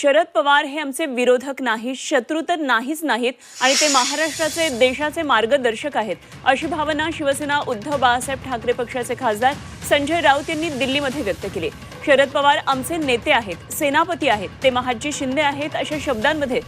शरद पवार हे आमचे विरोधक नाही शत्रू तर नाहीच नाहीत आणि ते महाराष्ट्राचे देशाचे मार्गदर्शक आहेत. अशी भावना शिवसेना उद्धव बाळासाहेब ठाकरे पक्षाचे खासदार संजय राऊत यांनी दिल्लीमध्ये व्यक्त केली. शरद पवार आमचे नेते आहेत सेनापती आहेत ते महाजी शिंदे आहेत अशा शब्दांमध्ये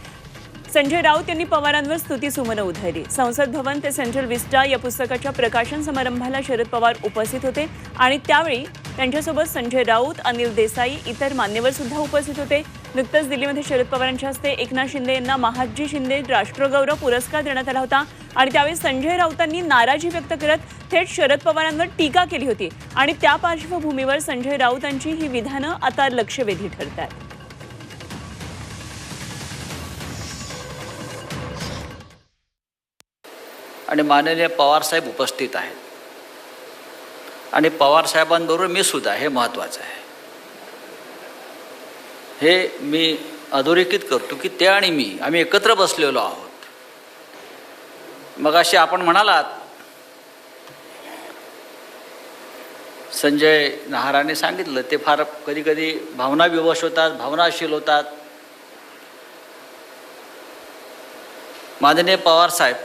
संजय राऊत यांनी पवारांवर स्तुतीसुमनं उधळली. संसद भवन ते सेंट्रल विस्टा या पुस्तकाच्या प्रकाशन समारंभाला शरद पवार उपस्थित होते आणि त्यावेळी त्यांच्यासोबत संजय राऊत अनिल देसाई इतर मान्यवर सुद्धा उपस्थित होते. नुकतंच दिल्लीमध्ये शरद पवारांच्या हस्ते एकनाथ शिंदे यांना महादजी शिंदे राष्ट्रगौरव पुरस्कार देण्यात आला होता. आणि त्यावेळी संजय राऊतांनी नाराजी व्यक्त करत थेट शरद पवारांवर टीका केली होती. आणि त्या पार्श्वभूमीवर संजय राऊतांची ही विधानं आता लक्षवेधी ठरतात. आणि माननीय पवारसाहेब उपस्थित आहेत. आणि पवारसाहेबांबरोबर मी सुद्धा हे महत्त्वाचं आहे. हे मी अधोरेखित करतो की ते आणि मी आम्ही एकत्र बसलेलो आहोत. मग असे आपण म्हणालात संजय नहाराने सांगितलं ते फार कधी कधी भावना विवश होतात भावनाशील होतात. माननीय पवारसाहेब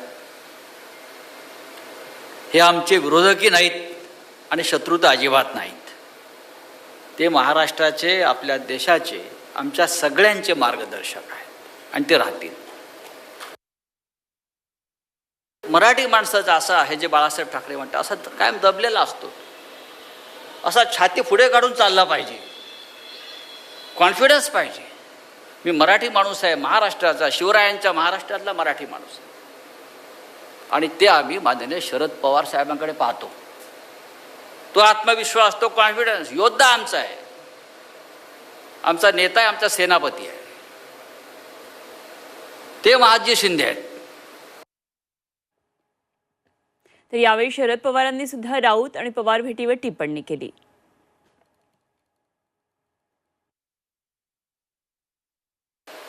हे आमचे विरोधकही नाहीत आणि शत्रू तर अजिबात नाहीत. ते महाराष्ट्राचे आपल्या देशाचे आमच्या सगळ्यांचे मार्गदर्शक आहेत आणि ते राहतील. मराठी माणसाचं असं आहे जे बाळासाहेब ठाकरे म्हणतात असा कायम दबलेला असतो. असा छाती पुढे काढून चालला पाहिजे. कॉन्फिडन्स पाहिजे. मी मराठी माणूस आहे महाराष्ट्राचा शिवरायांच्या महाराष्ट्रातला मराठी माणूस आहे. आणि ते आम्ही माननीय शरद पवार साहेबांकडे पाहतो. तो आत्मविश्वास तो कॉन्फिडन्स योद्धा आमचा आहे. आमचा नेता आहे आमचा सेनापती आहे. ते महाजी शिंदे आहेत. तर यावेळी शरद पवारांनी सुद्धा राऊत आणि पवार भेटीवर टिप्पणी केली.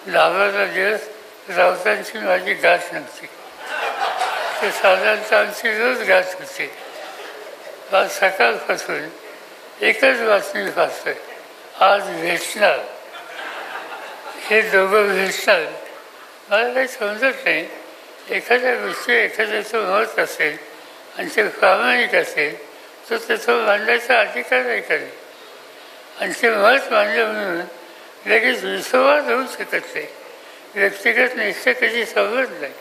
लागायचा दिवस राऊतांची माझी गाठ नव्हती. ते साधारणतः आमची रोज गाठ होती. आज सकाळपासून एकच बातमी वाचतोय आज भेटणार. हे दोघं भेटणार. मला काही समजत नाही. एखाद्या गोष्टी एखाद्याचं मत असेल आणि ते प्रामाणिक असेल तर त्याचं मांडायचा अधिकार आहे का नाही आणि ते मत मांडलं म्हणून लगेच विसंवाद होऊ शकत नाही. व्यक्तिगत निश्चय कधी समजत नाही.